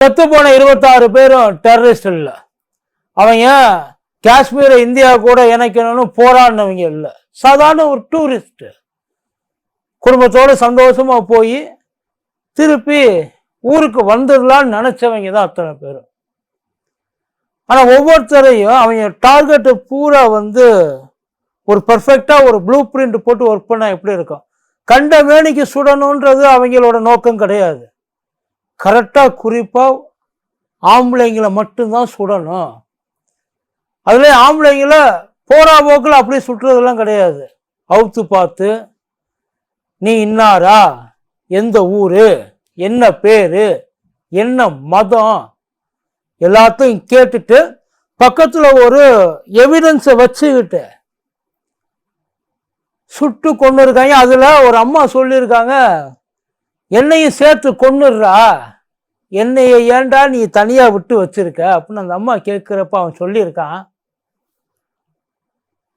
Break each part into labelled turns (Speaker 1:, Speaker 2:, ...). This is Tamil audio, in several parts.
Speaker 1: செத்து போன இருபத்தாறு பேரும் டெரரிஸ்ட் இல்லை. அவங்க காஷ்மீரை இந்தியா கூட இணைக்கணும்னு போராடினவங்க இல்லை. சாதாரண ஒரு டூரிஸ்ட் குடும்பத்தோடு சந்தோஷமா போய் திருப்பி ஊருக்கு வந்துடலான்னு நினைச்சவங்க தான் அத்தனை பேரும். ஆனால் ஒவ்வொருத்தரையும் அவங்க டார்கெட்டு பூரா வந்து ஒரு பர்ஃபெக்டாக ஒரு ப்ளூ பிரிண்ட் போட்டு ஒர்க் பண்ணால் எப்படி இருக்கும்? கண்ட மேனிக்கு சுடணுன்றது அவங்களோட நோக்கம் கிடையாது. கரெக்டாக குறிப்பாக ஆம்பளைங்களை மட்டும்தான் சுடணும். அதில் ஆம்பளைங்களை போறா போக்கில் அப்படியே சுட்டுறதெல்லாம் கிடையாது. அவுத்து பார்த்து நீ இன்னாரா? எந்த ஊர்? என்ன பேர்? என்ன மதம்? எல்லாத்தையும் கேட்டுட்டு பக்கத்தில் ஒரு எவிடன்ஸை வச்சுக்கிட்டு சுட்டு கொண்டு இருக்காங்க அதில் ஒரு அம்மா சொல்லியிருக்காங்க என்னையும் சேர்த்து கொன்னுடுறா. என்னைய ஏண்டா நீ தனியாக விட்டு வச்சிருக்க? அப்படின்னு அந்த அம்மா கேட்குறப்ப அவன் சொல்லியிருக்கான்.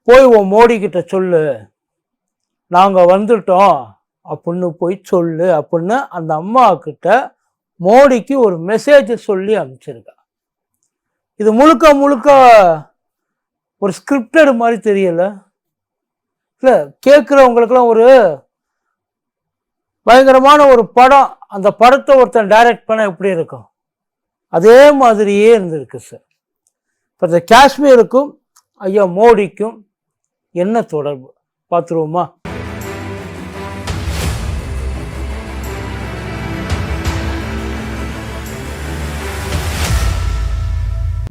Speaker 1: போய் உன் மோடி சொல்லு. நாங்கள் வந்துட்டோம். அப்படின்னு போய் சொல்லு அப்படின்னு அந்த அம்மா கிட்ட மோடிக்கு ஒரு மெசேஜ் சொல்லி அனுப்பிச்சிருக்கா இது முழுக்க முழுக்க ஒரு ஸ்கிரிப்டட் மாதிரி தெரியல. இல்லை கேட்குறவங்களுக்கெல்லாம் ஒரு பயங்கரமான ஒரு படம். அந்த படத்தை ஒருத்தன் டைரக்ட் பண்ண எப்படி இருக்கும்? அதே மாதிரியே இருந்திருக்கு சார் இப்போ இந்த காஷ்மீருக்கும் ஐயா மோடிக்கும் என்ன தொடர்பு? பார்த்துருவோமா?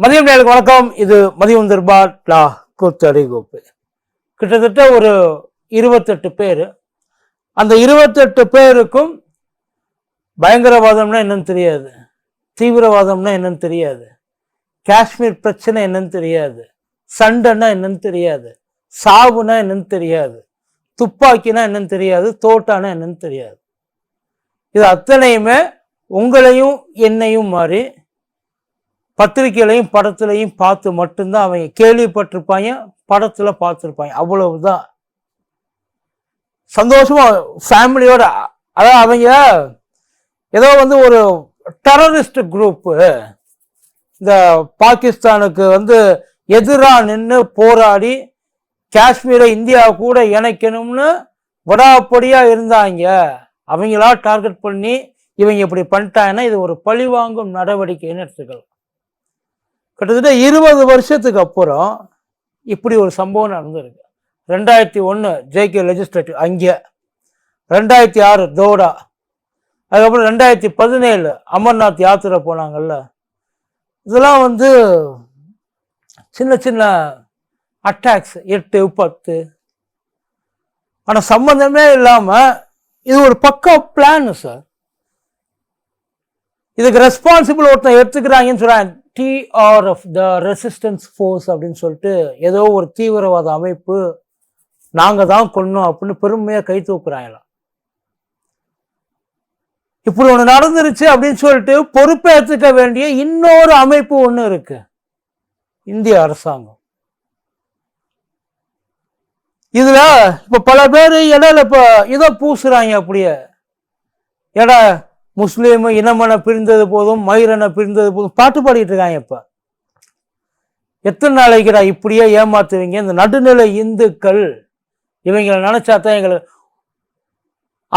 Speaker 1: மதியம் நேருக்கு வணக்கம். இது மதியம் தர்பார் லா கூத்தடி கோப்பு கிட்டத்தட்ட ஒரு இருபத்தெட்டு பேர் அந்த இருபத்தெட்டு பேருக்கும் பயங்கரவாதம்னா என்னன்னு தெரியாது. தீவிரவாதம்னா என்னன்னு தெரியாது. காஷ்மீர் பிரச்சனை என்னன்னு தெரியாது. சண்டைன்னா என்னன்னு தெரியாது. சாவுனா என்னன்னு தெரியாது. துப்பாக்கினா என்னன்னு தெரியாது. தோட்டானா என்னன்னு தெரியாது. இது அத்தனையுமே உங்களையும் என்னையும் மாறி பத்திரிக்கையிலையும் படத்துலையும் பார்த்து மட்டும்தான் அவங்க கேள்விப்பட்டிருப்பாங்க படத்தில் பார்த்துருப்பாங்க. அவ்வளவுதான். சந்தோஷமா ஃபேமிலியோட அதாவது அவங்க ஏதோ வந்து ஒரு டெரரிஸ்ட் குரூப்பு இந்த பாகிஸ்தானுக்கு வந்து எதிராக நின்று போராடி காஷ்மீரை இந்தியா கூட இணைக்கணும்னு விடாப்படியாக இருந்தாங்க. அவங்களா டார்கெட் பண்ணி இவங்க இப்படி பண்ணிட்டாங்கன்னா இது ஒரு பழிவாங்கும் நடவடிக்கைன்னு எடுத்துக்கலாம் கிட்டத்தட்ட இருபது வருஷத்துக்கு அப்புறம் இப்படி ஒரு சம்பவம் நடந்திருக்கு. ரெண்டாயிரத்தி ஒன்று ஜேகே லெஜிஸ்லேட்டிவ் அங்கே. ரெண்டாயிரத்தி ஆறு தோடா. அதுக்கப்புறம் ரெண்டாயிரத்தி பதினேழு அமர்நாத் யாத்திரை போனாங்கல்ல. இதெல்லாம் வந்து சின்ன சின்ன அட்டாக்ஸ் எட்டு பத்து. ஆனால் சம்மந்தமே இல்லாமல் இது ஒரு பக்கா பிளான் சார் இதுக்கு ரெஸ்பான்சிபிள் ஒருத்தன் எடுத்துக்கிறாங்கன்னு சொல்கிறாங்க டிஆர்எஃப் த ரெசிஸ்டன்ஸ் ஃபோர்ஸ் அப்படின்னு சொல்லிட்டு ஏதோ ஒரு தீவிரவாத அமைப்பு நாங்கள் தான் கொன்னோம் அப்படின்னு பெருமையாக கை தூக்குறாங்களாம் இப்படி ஒன்று நடந்துருச்சு அப்படின்னு சொல்லிட்டு பொறுப்பேற்றுக்க வேண்டிய இன்னொரு அமைப்பு ஒன்று இருக்கு. இந்திய அரசாங்கம். இதுல இப்ப பல பேர் இடையில இப்ப இதை பூசுறாங்க அப்படியே. எடா முஸ்லீம் இனமன பிரிந்தது போதும் மயிரனை பிரிந்தது போதும் பாட்டு பாடிட்டு இருக்காங்க இப்ப. எத்தனை நாளைக்குடா இப்படியே ஏமாத்துவீங்க? இந்த நடுநிலை இந்துக்கள். இவங்களை நினச்சா தான் எங்களை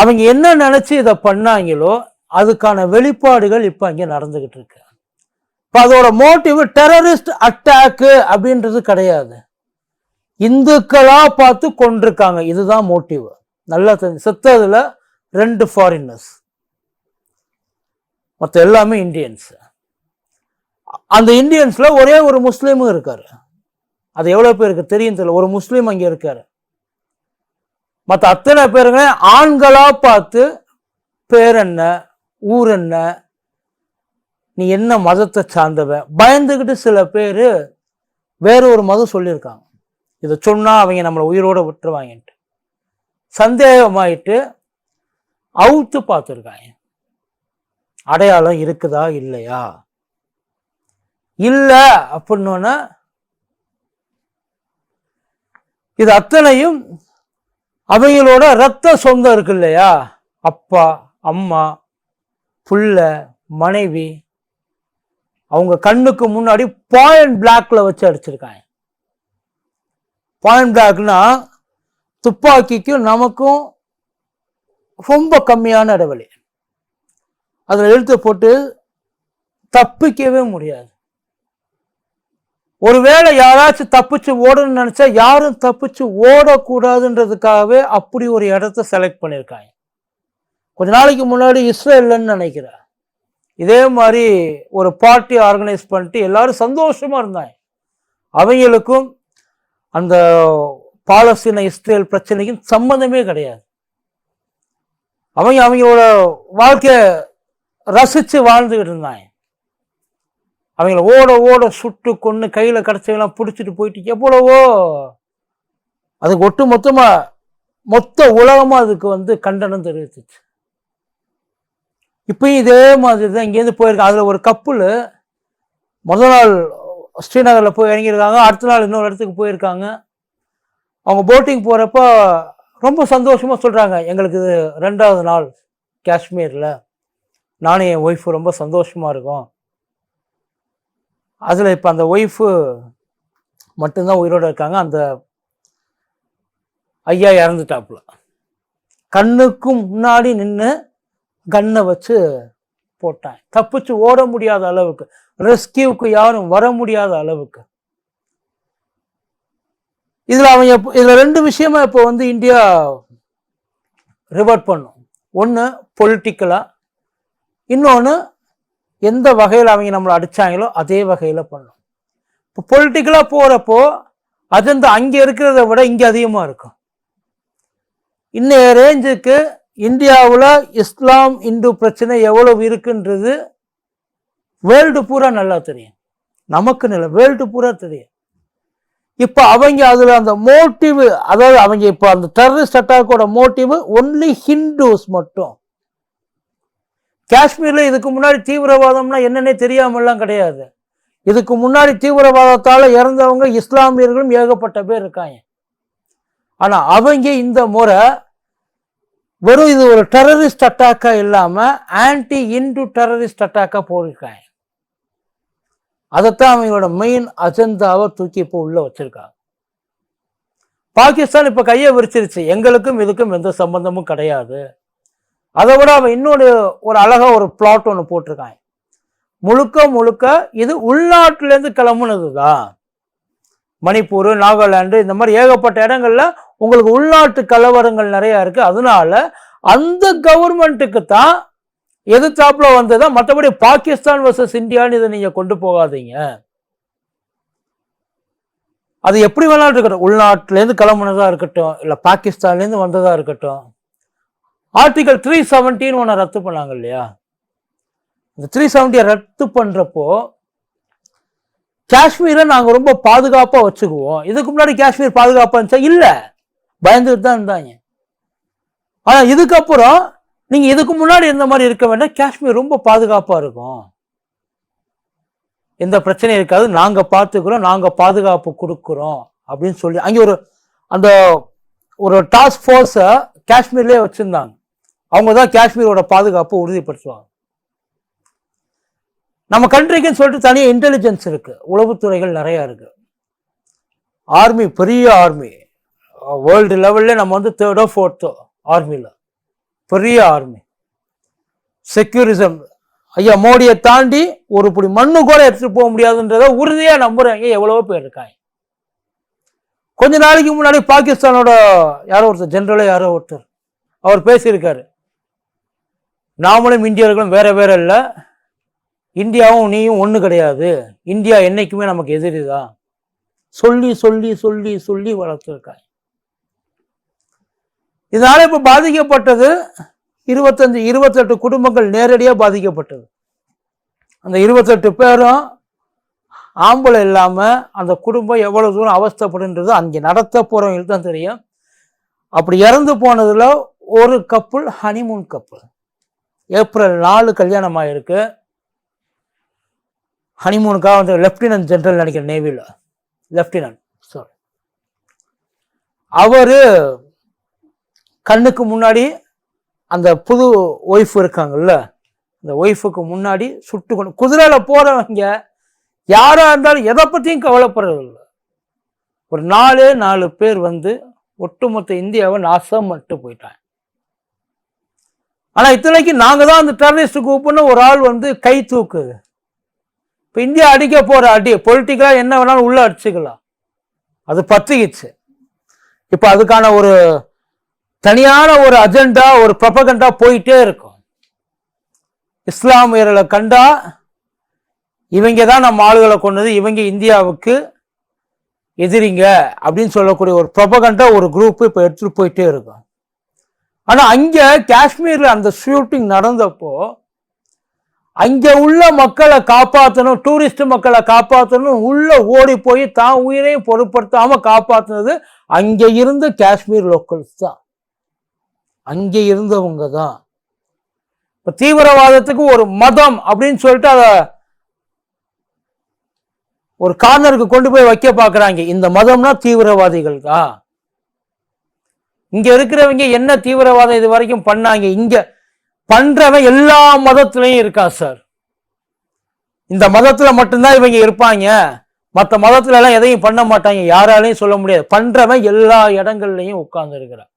Speaker 1: அவங்க என்ன நினச்சி இதை பண்ணாங்களோ அதுக்கான வெளிப்பாடுகள் இப்போ அங்கே நடந்துக்கிட்டு இருக்கு. இப்போ அதோட மோட்டிவ் டெரரிஸ்ட் அட்டாக்கு அப்படின்றது கிடையாது. இந்துக்களாக பார்த்து கொண்டிருக்காங்க. இதுதான் மோட்டிவ் நல்லா தெரிஞ்சு செத்ததில் ரெண்டு ஃபாரினர்ஸ் மற்ற எல்லாமே இந்தியன்ஸ் அந்த இந்தியன்ஸில் ஒரே ஒரு முஸ்லீமும் இருக்காரு. அது எவ்வளோ பேருக்கு தெரியும் தெரியல. ஒரு முஸ்லீம் அங்கே இருக்காரு. மற்ற அத்தனை பேருங்க ஆண்களா பார்த்து பேர் என்ன ஊர் என்ன நீ என்ன மதத்தை சார்ந்தவன் பயந்துக்கிட்டு சில பேர் வேற ஒரு மதம் சொல்லியிருக்காங்க. இதை சொன்னால் அவங்க நம்மளை உயிரோட விட்டுருவாங்கன்ட்டு. சந்தேகமாயிட்டு அவுத்து பார்த்துருக்காங்க. அடையாளம் இருக்குதா இல்லையா? இல்லை அப்படின்னோன்னா இது அத்தனையும் அவங்களோட ரத்த சொந்தம் இருக்கு இல்லையா அப்பா அம்மா புள்ள மனைவி அவங்க கண்ணுக்கு முன்னாடி பாயிண்ட் பிளாக்ல வச்சு அடிச்சிருக்காங்க. பாயிண்ட் பிளாக்னா துப்பாக்கிக்கும் நமக்கும் ரொம்ப கம்மியான இடைவெளி. அதில் எழுத்து போட்டு தப்பிக்கவே முடியாது. ஒருவேளை யாராச்சும் தப்பிச்சு ஓடணும்னு நினச்சா யாரும் தப்பிச்சு ஓடக்கூடாதுன்றதுக்காகவே அப்படி ஒரு இடத்த செலக்ட் பண்ணியிருக்காங்க. கொஞ்ச நாளைக்கு முன்னாடி இஸ்ரேல்லன்னு நினைக்கிறேன். இதே மாதிரி ஒரு பார்ட்டி ஆர்கனைஸ் பண்ணிட்டு எல்லாரும் சந்தோஷமாக இருந்தாங்க. அவங்களுக்கும் அந்த பாலஸ்தீன இஸ்ரேல் பிரச்சனைக்கும் சம்மந்தமே கிடையாது. அவங்க அவங்களோட வாழ்க்கையை ரசித்து வாழ்ந்துகிட்டு இருந்தாங்க. அவங்கள ஓட ஓட சுட்டு கொன்று கையில் கிடச்சவெல்லாம் பிடிச்சிட்டு போயிட்டு எவ்வளவோ. அதுக்கு ஒட்டு மொத்தமாக மொத்த உலகமாக அதுக்கு வந்து கண்டனம் தெரிவித்துச்சு. இப்பயும் இதே மாதிரி தான் இங்கேருந்து போயிருக்காங்க அதில் ஒரு கப்புல் முதல் நாள் ஸ்ரீநகரில் போய் இறங்கியிருக்காங்க. அடுத்த நாள் இன்னொரு இடத்துக்கு போயிருக்காங்க. அவங்க போட்டிங் போகிறப்ப ரொம்ப சந்தோஷமாக சொல்கிறாங்க எங்களுக்கு இது ரெண்டாவது நாள் காஷ்மீரில். நானும் என் ஒய்ஃபு ரொம்ப சந்தோஷமாக இருக்கும். அதில் இப்போ அந்த ஒய்ஃபு மட்டும்தான் உயிரோடு இருக்காங்க. அந்த ஐயா இறந்துட்டாப்புல. கண்ணுக்கும் முன்னாடி நின்று கண்ணை வச்சு போட்டான் தப்பிச்சு ஓட முடியாத அளவுக்கு. ரெஸ்கியூவுக்கு யாரும் வர முடியாத அளவுக்கு. இதில் அவன் எப்போ இதில் ரெண்டு விஷயமா இப்போ வந்து இந்தியா ரிவர்ட் பண்ணும். ஒன்று பொலிட்டிக்கலாக இன்னொன்று எந்த வகையில் அவங்க நம்மளை அடிச்சாங்களோ அதே வகையில் பண்ணும். இப்போ பொலிட்டிக்கலாக போகிறப்போ அது இந்த அங்கே இருக்கிறத விட இங்கே அதிகமாக இருக்கும். இன்னைய ரேஞ்சுக்கு இந்தியாவில் இஸ்லாம் இந்து பிரச்சனை எவ்வளவு இருக்குன்றது வேர்ல்டு பூரா நல்லா தெரியும். நமக்கு இல்லை வேர்ல்டு பூரா தெரியும். இப்போ அவங்க அதில் அந்த மோட்டிவ் அதாவது அவங்க இப்போ அந்த டெரரிஸ்ட் அட்டாக்கோட மோட்டிவ் ஒன்லி ஹிந்துஸ் மட்டும். காஷ்மீரில் இதுக்கு முன்னாடி தீவிரவாதம்னா என்னன்னே தெரியாமலாம் கிடையாது. இதுக்கு முன்னாடி தீவிரவாதத்தால் இறந்தவங்க இஸ்லாமியர்களும் ஏகப்பட்ட பேர் இருக்காங்க. ஆனால் அவங்க இந்த முறை வெறும் இது ஒரு டெரரிஸ்ட் அட்டாக்கா இல்லாமல் ஆன்டி இன்டு டெரரிஸ்ட் அட்டாக்காக போயிருக்காங்க. அதைத்தான் அவங்களோட மெயின் அஜெண்டாவை தூக்கி இப்போ உள்ளே வச்சுருக்காங்க. பாகிஸ்தான் இப்போ கையை விரிச்சிருச்சு. எங்களுக்கும் இதுக்கும் எந்த சம்பந்தமும் கிடையாது. அதை விட அவன் இன்னொரு ஒரு அழகாக ஒரு பிளாட் ஒன்று போட்டிருக்கான். முழுக்க முழுக்க இது உள்நாட்டிலேருந்து கிளம்புனது தான் மணிப்பூர் நாகாலாந்து இந்த மாதிரி ஏகப்பட்ட இடங்கள்ல உங்களுக்கு உள்நாட்டு கலவரங்கள் நிறையா இருக்குது அதனால அந்த கவர்மெண்ட்டுக்கு தான் எதிர்த்தாப்புல வந்ததா மற்றபடி பாகிஸ்தான் வர்சஸ் இந்தியான்னு இதை நீங்கள் கொண்டு போகாதீங்க. அது எப்படி வேணாலும் இருக்கட்டும். உள்நாட்டிலேருந்து கிளம்புனதா இருக்கட்டும் இல்லை பாகிஸ்தான்லேருந்து வந்ததாக இருக்கட்டும். ஆர்டிகல் த்ரீ செவன்ட்டின்னு ஒன்று ரத்து பண்ணாங்க இல்லையா? இந்த த்ரீ செவன்ட்டியை ரத்து பண்ணுறப்போ காஷ்மீரை நாங்கள் ரொம்ப பாதுகாப்பாக வச்சுக்குவோம். இதுக்கு முன்னாடி காஷ்மீர் பாதுகாப்பாக இருந்துச்சா? இல்லை. பயந்துட்டு தான் இருந்தாங்க. ஆனால் இதுக்கப்புறம் நீங்கள் இதுக்கு முன்னாடி இருந்த மாதிரி இருக்க வேண்டாம். காஷ்மீர் ரொம்ப பாதுகாப்பாக இருக்கும். எந்த பிரச்சனையும் இருக்காது. நாங்கள் பார்த்துக்கிறோம். நாங்கள் பாதுகாப்பு கொடுக்குறோம். அப்படின்னு சொல்லி அங்கே ஒரு அந்த ஒரு டாஸ்க் ஃபோர்ஸை காஷ்மீர்லேயே வச்சுருந்தாங்க. அவங்க தான் காஷ்மீரோட பாதுகாப்பை உறுதிப்படுத்துவாங்க. நம்ம கண்ட்ரிக்குன்னு சொல்லிட்டு தனியாக இன்டெலிஜென்ஸ் இருக்குது உளவுத்துறைகள் நிறையா இருக்குது ஆர்மி பெரிய ஆர்மி வேர்ல்டு லெவலில் நம்ம வந்து தேர்டோ ஃபோர்த்தோ ஆர்மியில் பெரிய ஆர்மி செக்யூரிசம் ஐயா மோடியை தாண்டி ஒரு இப்படி மண்ணு கூட எடுத்துகிட்டு போக முடியாதுன்றத உறுதியாக நம்புகிறாங்க எவ்வளவோ பேர் இருக்காங்க. கொஞ்ச நாளைக்கு முன்னாடி பாகிஸ்தானோட யாரோ ஒருத்தர் ஜென்ரலாக யாரோ ஒருத்தர். அவர் பேசியிருக்காரு. நாமளும் இந்தியர்களும் வேற வேற இல்லை. இந்தியாவும் நீயும் ஒன்று கிடையாது. இந்தியா என்றைக்குமே நமக்கு எதிரி தான் சொல்லி சொல்லி சொல்லி சொல்லி வளர்த்துருக்காங்க இதனால் இப்போ பாதிக்கப்பட்டது இருபத்தஞ்சு இருபத்தெட்டு குடும்பங்கள் நேரடியாக பாதிக்கப்பட்டது. அந்த இருபத்தெட்டு பேரும் ஆம்பளை இல்லாமல் அந்த குடும்பம் எவ்வளோ தூரம் அவஸ்தப்படுன்றது அங்கே நடத்த போகிறவங்களுக்கு தான் தெரியும். அப்படி இறந்து போனதில் ஒரு கப்புள் ஹனிமூன் கப்புள் ஏப்ரல் நாலு கல்யாணம் ஆகிருக்கு ஹனிமூனுக்காக வந்து லெப்டினன்ட் ஜென்ரல் நினைக்கிறேன் நேவியில் லெப்டினன்ட் சாரி அவர் கண்ணுக்கு முன்னாடி அந்த புது ஒய்ஃப் இருக்காங்கல்ல இந்த ஒய்ஃபுக்கு முன்னாடி சுட்டு கொண்டு குதிரையில் போகிறவங்க யாராக இருந்தாலும் எதை பற்றியும் கவலைப்படுறதில்ல ஒரு நாலு நாலு பேர் வந்து ஒட்டுமொத்த இந்தியாவை நாசம் மட்டும் போயிட்டாங்க. ஆனால் இத்தனைக்கு நாங்கள் தான் அந்த டெரரிஸ்ட் குரூப்னு ஒரு ஆள் வந்து கை தூக்குது. இப்போ இந்தியா அடிக்க போகிற அடி பொலிட்டிக்கலாக என்ன வேணாலும் உள்ளே அடிச்சுக்கலாம். அது பத்திக்கிச்சு. இப்போ அதுக்கான ஒரு தனியான ஒரு அஜெண்டா ஒரு ப்ரொபகண்டா போயிட்டே இருக்கும். இஸ்லாமியர்களை கண்டா இவங்க தான் நம்ம ஆளுகளை கொண்டது இவங்க இந்தியாவுக்கு எதிரிங்க அப்படின்னு சொல்லக்கூடிய ஒரு ப்ரொபகண்டா ஒரு குரூப் இப்போ எடுத்துகிட்டு போயிட்டே இருக்கும். ஆனால் அங்கே காஷ்மீரில் அந்த ஷூட்டிங் நடந்தப்போ அங்கே உள்ள மக்களை காப்பாற்றணும் டூரிஸ்ட் மக்களை காப்பாற்றணும் உள்ளே ஓடி போய் தான் உயிரையும் பொருட்படுத்தாமல் காப்பாற்றினது அங்கே இருந்த காஷ்மீர் லோக்கல்ஸ் தான். அங்கே இருந்தவங்க தான். இப்போ தீவிரவாதத்துக்கு ஒரு மதம் அப்படின்னு சொல்லிட்டு அதை ஒரு கார்னருக்கு கொண்டு போய் வைக்க பார்க்குறாங்க. இந்த மதம்னா தீவிரவாதிகள் தான். இங்க இருக்கிறவங்க என்ன தீவிரவாதம் இது வரைக்கும் பண்ணாங்க? இங்க பண்றவன் எல்லா மதத்திலையும் இருக்கா சார்? இந்த மதத்துல மட்டும்தான் இவங்க இருப்பாங்க. மற்ற மதத்துல எல்லாம் எதையும் பண்ண மாட்டாங்க. யாராலையும் சொல்ல முடியாது. பண்றவன் எல்லா இடங்கள்லையும் உட்கார்ந்து இருக்கிறான்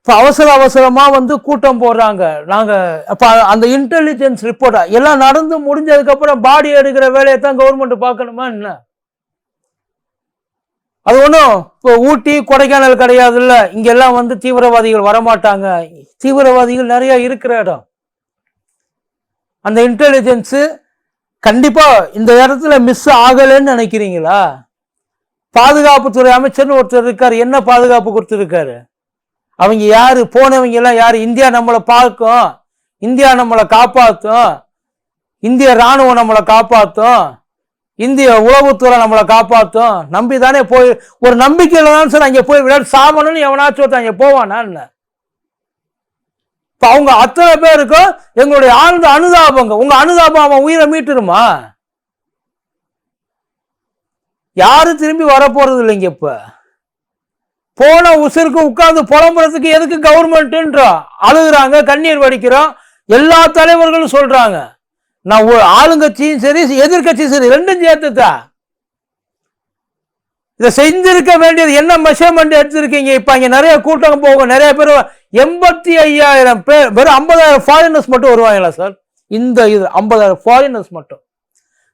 Speaker 1: இப்ப அவசர அவசரமா வந்து கூட்டம் போடுறாங்க. நாங்க அப்ப அந்த இன்டெலிஜென்ஸ் ரிப்போர்ட்டா எல்லாம் நடந்து முடிஞ்சதுக்கு அப்புறம் பாடி எடுக்கிற வேலையை தான் கவர்மெண்ட் பார்க்கணுமா என்ன? அது ஒன்றும் இப்போ ஊட்டி கொடைக்கானல் கிடையாதுல்ல இங்கெல்லாம் வந்து தீவிரவாதிகள் வரமாட்டாங்க. தீவிரவாதிகள் நிறைய இருக்கிற இடம். அந்த இன்டெலிஜென்ஸு கண்டிப்பாக இந்த இடத்துல மிஸ் ஆகலைன்னு நினைக்கிறீங்களா? பாதுகாப்புத்துறை அமைச்சர்னு ஒருத்தர் இருக்கார். என்ன பாதுகாப்பு கொடுத்துருக்காரு? அவங்க யார்? போனவங்க எல்லாம் இந்தியா நம்மளை பார்க்கும். இந்தியா நம்மளை காப்பாற்றும் இந்திய ராணுவம் நம்மளை காப்பாற்றும் இந்திய உளவுத்துறை நம்மளை காப்பாற்றும் நம்பி தானே போய் ஒரு நம்பிக்கையில் தான் சார் அங்கே போய் விளையாட்டு சாமணும்னு எவனாச்சும் ஒருத்தன் அங்கே போவானா என்ன? இப்போ அவங்க அத்தனை பேருக்கும் எங்களுடைய ஆழ்ந்த அனுதாபங்க. உங்கள் அனுதாபம் அவன் உயிரை மீட்டுருமா? யாரும் திரும்பி வரப்போறது இல்லைங்க இப்போ? போன உசுருக்கு உட்கார்ந்து புலம்புறதுக்கு எதுக்கு கவர்மெண்ட்டுன்றோம் அழுகுறாங்க கண்ணீர் வடிக்கிறோம்? எல்லா தலைவர்களும் சொல்கிறாங்க நான் ஒரு ஆளுங்கட்சியும் சரி எதிர்க்கட்சியும் சரி ரெண்டும் சேர்த்துதா இதை செஞ்சிருக்க வேண்டியது என்ன மெஷர்மெண்ட் எடுத்திருக்கீங்க? இப்போ அங்கே நிறைய கூட்டம் போகும் நிறைய பேர் எண்பத்தி ஐயாயிரம் பேர் வெறும் ஐம்பதாயிரம் ஃபாரினர்ஸ் மட்டும் வருவாங்களா சார்? இந்த இது ஐம்பதாயிரம் ஃபாரினர்ஸ் மட்டும்.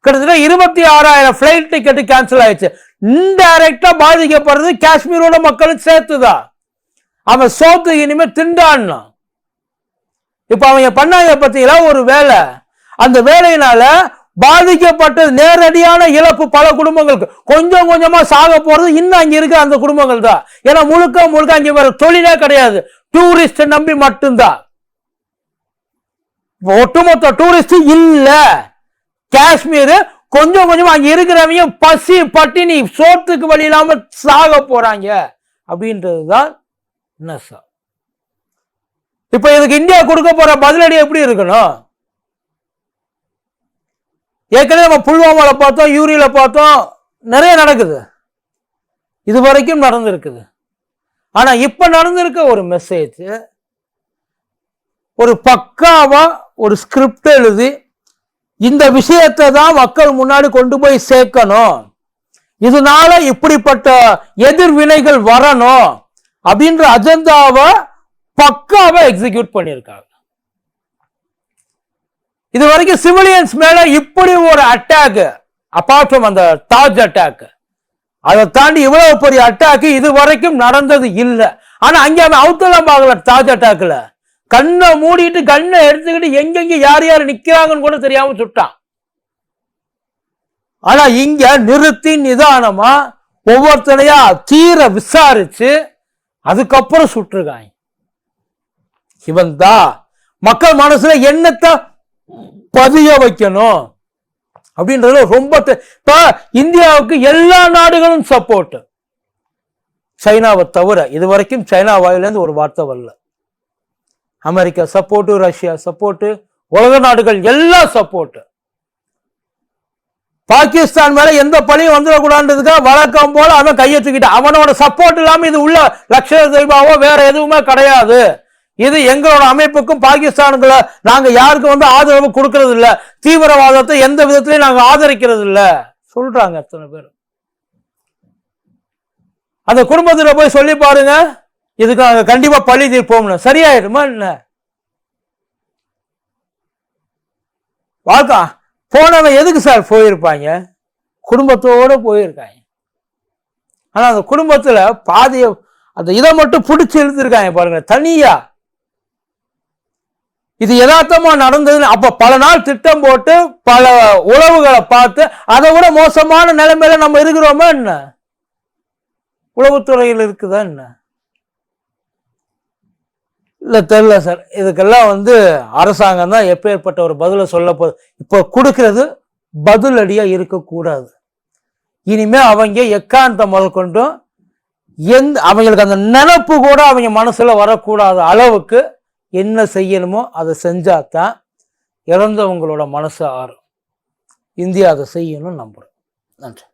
Speaker 1: கிட்டத்தட்ட இருபத்தி ஆறாயிரம் ஃப்ளைட் டிக்கெட்டு கேன்சல் ஆயிடுச்சு. இன்டைரக்டாக பாதிக்கப்படுறது காஷ்மீரோட மக்களும் சேர்த்துதான். அவன் சோத்து இனிமேல் திண்டான்னா இப்போ அவங்க பண்ணாங்க பார்த்தீங்களா ஒரு வேலை. அந்த வேலையினால பாதிக்கப்பட்டது நேரடியான இழப்பு பல குடும்பங்களுக்கு. கொஞ்சம் கொஞ்சமா சாக போறது இன்னும் அங்க இருக்க அந்த குடும்பங்கள் தான். ஏன்னா முழுக்க முழுக்க அங்க வேற தொழிலே கிடையாது. டூரிஸ்ட் நம்பி மட்டும்தான். ஒட்டுமொத்த டூரிஸ்ட் இல்ல. காஷ்மீர் கொஞ்சம் கொஞ்சமா அங்க இருக்கிறவங்க பசி பட்டினி சோத்துக்கு வழி இல்லாம சாக போறாங்க. அப்படின்றதுதான் தான் சார் இப்ப இதுக்கு இந்தியா கொடுக்க போற பதிலடி எப்படி இருக்கணும்? ஏற்கனவே நம்ம புல்வாமாவில் பார்த்தோம் யூரியில் பார்த்தோம் நிறைய நடக்குது. இது வரைக்கும் நடந்திருக்குது. ஆனால் இப்போ நடந்திருக்க ஒரு மெசேஜ் ஒரு பக்காவாக ஒரு ஸ்கிரிப்ட் எழுதி இந்த விஷயத்தை தான் மக்கள் முன்னாடி கொண்டு போய் சேர்க்கணும். இதனால இப்படிப்பட்ட எதிர்வினைகள் வரணும் அப்படின்ற அஜெண்டாவை பக்காவை எக்ஸிக்யூட் பண்ணியிருக்காங்க. இது வரைக்கும் சிவிலியன்ஸ் மேல இப்படி ஒரு அட்டாக் அப்பார்ட் ஃப்ரம் அந்த தாஜ் அட்டாக் அதை தாண்டி இவ்வளவு பெரிய அட்டாக் இது வரைக்கும் நடந்தது இல்லை. ஆனா அங்க அவன் அவுத்தெல்லாம் பார்க்கல தாஜ் அட்டாக்ல கண்ணை மூடிட்டு கண்ணை எடுத்துக்கிட்டு எங்கெங்க யார் யார் நிக்கிறாங்கன்னு கூட தெரியாம சுட்டான் ஆனா இங்க நிறுத்தி நிதானமா ஒவ்வொருத்தனையா தீர விசாரிச்சு அதுக்கப்புறம் சுட்டுருக்காங்க. இவன் தான் மக்கள் மனசுல என்னத்தை பதிய வைக்கணும். அப்படின்றது ரொம்ப இப்ப இந்தியாவுக்கு எல்லா நாடுகளும் சப்போர்ட் சைனாவை தவிர இது வரைக்கும் சைனா வாயிலேருந்து ஒரு வார்த்தை வரல. அமெரிக்கா சப்போர்ட்டு ரஷ்யா சப்போர்ட்டு உலக நாடுகள் எல்லாம் சப்போர்ட்டு பாகிஸ்தான் மேல எந்த பழியும் வந்துடக்கூடாதுக்காக வழக்கம் போல அவன் கையெழுத்துக்கிட்டான். அவனோட சப்போர்ட் இல்லாம இது உள்ள லட்ச தீபாவோ வேற எதுவுமே கிடையாது. இது எங்களோட அமைப்புக்கும் பாகிஸ்தானுக்குள்ள நாங்க யாருக்கும் வந்து ஆதரவு கொடுக்கறது இல்ல தீவிரவாதத்தை எந்த விதத்திலையும் நாங்க ஆதரிக்கிறது இல்ல சொல்றாங்க அத்தனை பேர். அந்த குடும்பத்தில் போய் சொல்லி பாருங்க. இதுக்கு நாங்க கண்டிப்பா பழி தீர்ப்போம்னு. சரியாயிடுமா என்ன? வாழ்க்கா போனவன் எதுக்கு சார் போயிருப்பாங்க? குடும்பத்தோட போயிருக்காங்க. ஆனா அந்த குடும்பத்துல பாதிய அந்த இதை மட்டும் பிடிச்சி இழுத்துருக்காங்க பாருங்க. தனியா இது யதார்த்தமா நடந்ததுன்னு அப்ப பல நாள் திட்டம் போட்டு பல உழவுகளை பார்த்து அதை விட மோசமான நிலைமையில நம்ம இருக்கிறோமா என்ன? உளவுத்துறையில் இருக்குதா என்ன? இல்ல தெரியல சார். இதுக்கெல்லாம் வந்து அரசாங்கம் தான் எப்பேற்பட்ட ஒரு பதிலை சொல்ல போகுது இப்போ கொடுக்கிறது பதிலடியா இருக்கக்கூடாது. இனிமே அவங்க எக்காந்த முதல் கொண்டும் எந்த அவங்களுக்கு அந்த நினப்பு கூட அவங்க மனசுல வரக்கூடாத அளவுக்கு என்ன செய்யணுமோ அதை செஞ்சாதான் இறந்தவங்களோட மனசு ஆறும். இந்தியா அதை செய்யணும்னு நம்புகிறேன் நன்றி.